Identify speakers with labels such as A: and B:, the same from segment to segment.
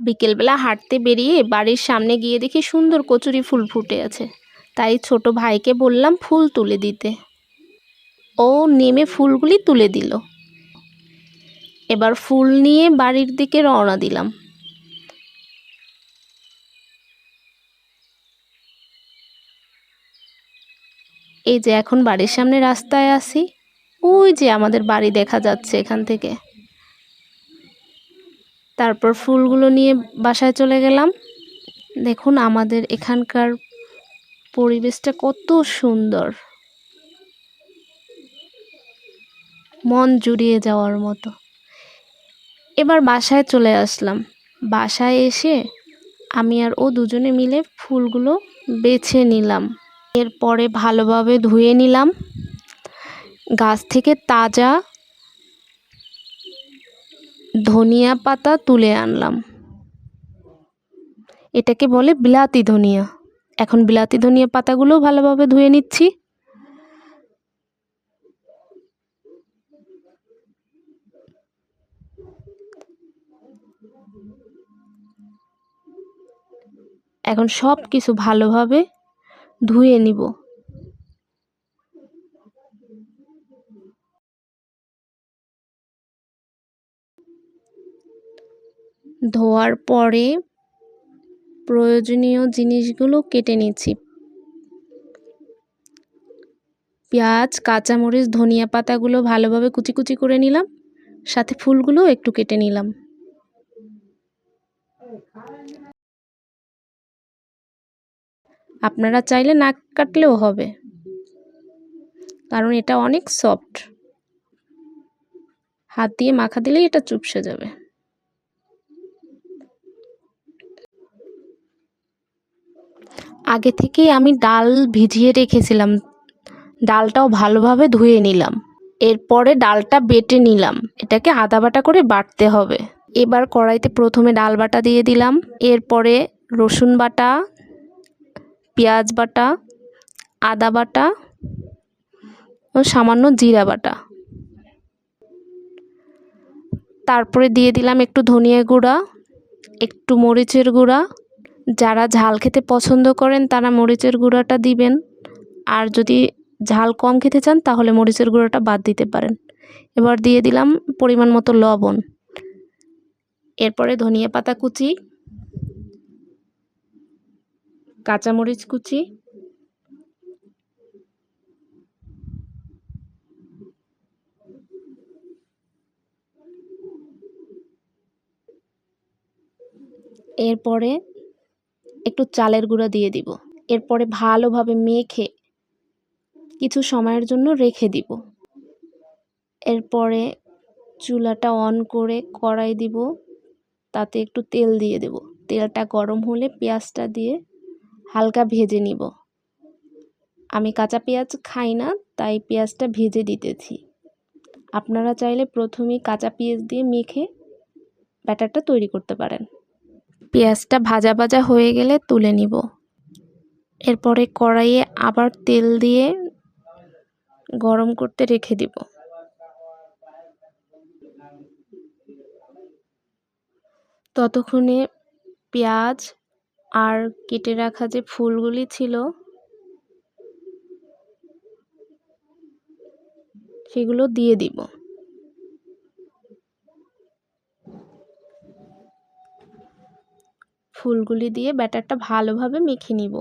A: বিকেলবেলা হাঁটতে বেরিয়ে বাড়ির সামনে গিয়ে দেখি সুন্দর কচুরি ফুল ফুটে আছে। তাই ছোট ভাইকে বললাম ফুল তুলে দিতে। ও নেমে ফুলগুলি তুলে দিল। এবার ফুল নিয়ে বাড়ির দিকে রওনা দিলাম। এই যে এখন বাড়ির সামনে রাস্তায় আসি ওই যে আমাদের বাড়ি দেখা যাচ্ছে এখান থেকে। তারপর ফুলগুলো নিয়ে বাসায় চলে গেলাম। দেখুন আমাদের এখানকার পরিবেশটা কত সুন্দর। মন জুড়িয়ে যাওয়ার মতো। এবার বাসায় চলে আসলাম। বাসায় এসে আমি আর ও দুজনে মিলে ফুলগুলো বেছে নিলাম। এরপরে ভালোভাবে ধুয়ে নিলাম। গাছ থেকে তাজা ধনিয়া পাতা তুলে আনলাম। এটাকে বলে বিলাতি ধনিয়া। এখন বিলাতি ধনিয়া পাতাগুলো ভালোভাবে ধুয়ে নিচ্ছি। এখন সব কিছু ভালোভাবে ধুয়ে নিব। ধোয়ার পরে প্রয়োজনীয় জিনিসগুলো কেটে নিচ্ছি। পেঁয়াজ, কাঁচামরিচ, ধনিয়া পাতাগুলো ভালোভাবে কুচি কুচি করে নিলাম। সাথে ফুলগুলো একটু কেটে নিলাম। আপনারা চাইলে নাক কাটলেও হবে, কারণ এটা অনেক সফট। হাত দিয়ে মাখা দিলেই এটা চুপসে যাবে। আগে থেকেই আমি ডাল ভিজিয়ে রেখেছিলাম। ডালটাও ভালোভাবে ধুয়ে নিলাম। এরপরে ডালটা বেটে নিলাম। এটাকে আদা বাটা করে বাটতে হবে। এবার কড়াইতে প্রথমে ডাল বাটা দিয়ে দিলাম। এরপরে রসুন বাটা, পেঁয়াজ বাটা, আদা বাটা ও সামান্য জিরা বাটা। তারপরে দিয়ে দিলাম একটু ধনিয়া গুঁড়া, একটু মরিচের গুঁড়া যারা ঝাল খেতে পছন্দ করেন, তারা মরিচের গুঁড়াটা দিবেন। আর যদি ঝাল কম খেতে চান, তাহলে মরিচের গুঁড়োটা বাদ দিতে পারেন। এবার দিয়ে দিলাম পরিমাণ মতো লবণ। এরপরে ধনিয়া পাতা কুচি, কাঁচামরিচ কুচি, এরপরে একটু চালের গুঁড়া দিয়ে দিব। এরপরে ভালোভাবে মেখে কিছু সময়ের জন্য রেখে দিব। এরপরে চুলাটা অন করে কড়াই দিব। তাতে একটু তেল দিয়ে দেব। তেলটা গরম হলে পেঁয়াজটা দিয়ে হালকা ভেজে নিব। আমি কাঁচা পেঁয়াজ খাই না, তাই পেঁয়াজটা ভেজে দিতেছি। আপনারা চাইলে প্রথমেই কাঁচা পেঁয়াজ দিয়ে মেখে ব্যাটারটা তৈরি করতে পারেন। পেঁয়াজটা ভাজা ভাজা হয়ে গেলে তুলে নিব। এরপরে কড়াইয়ে আবার তেল দিয়ে গরম করতে রেখে দিব। ততক্ষণে পেঁয়াজ আর কেটে রাখা যে ফুলগুলি ছিল, সেগুলো দিয়ে দিব। ফুলগুলি দিয়ে ব্যাটারটা ভালোভাবে মেখে নিব।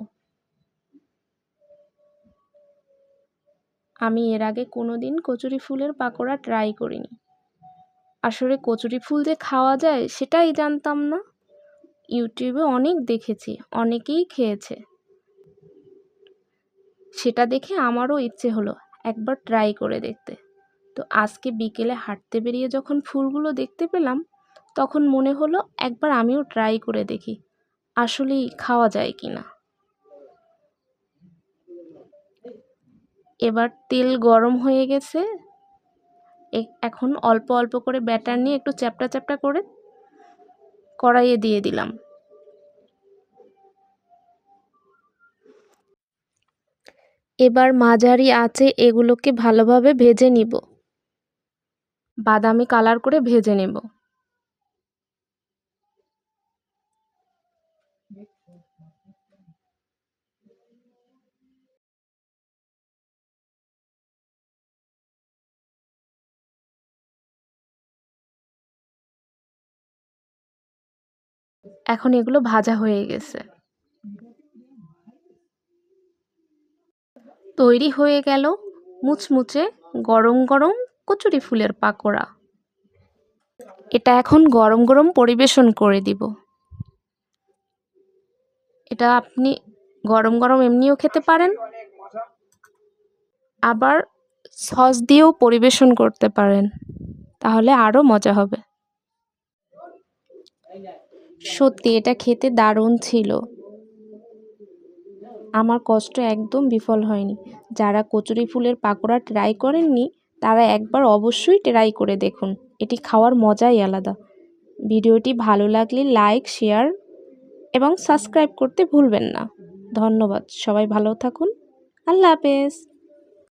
A: আমি এর আগে কোনো দিন কচুরি ফুলের পাকোড়া ট্রাই করিনি। আসলে কচুরি ফুল যে খাওয়া যায় সেটাই জানতাম না। ইউটিউবে অনেক দেখেছি, অনেকেই খেয়েছে। সেটা দেখে আমারও ইচ্ছে হলো একবার ট্রাই করে দেখতে। তো আজকে বিকেলে হাঁটতে বেরিয়ে যখন ফুলগুলো দেখতে পেলাম, তখন মনে হলো একবার আমিও ট্রাই করে দেখি। আসলেই খাওয়া যায় কি না এবার তেল গরম হয়ে গেছে। এখন অল্প অল্প করে ব্যাটার নিয়ে একটু চ্যাপটা চ্যাপটা করে কড়াইয়ে দিয়ে দিলাম। এবার মাঝারি আছে এগুলোকে ভালোভাবে ভেজে নিব। বাদামি কালার করে ভেজে নেব। এখন এগুলো ভাজা হয়ে গেছে। তৈরি হয়ে গেল মুচমুচে গরম গরম কচুরি ফুলের পাকোড়া। এটা এখন গরম গরম পরিবেশন করে দিব। এটা আপনি গরম গরম এমনিও খেতে পারেন। আবার সস দিয়েও পরিবেশন করতে পারেন। তাহলে আরও মজা হবে। সত্যি এটা খেতে দারুণ ছিল। আমার কষ্ট একদম বিফল হয়নি। যারা কচুরি ফুলের পাকোড়া ট্রাই করেননি, তারা একবার অবশ্যই ট্রাই করে দেখুন। এটি খাওয়ার মজাই আলাদা। ভিডিওটি ভালো লাগলে লাইক শেয়ার এবং সাবস্ক্রাইব করতে ভুলবেন না। ধন্যবাদ। সবাই ভালো থাকুন। আল্লাহ হাফেজ।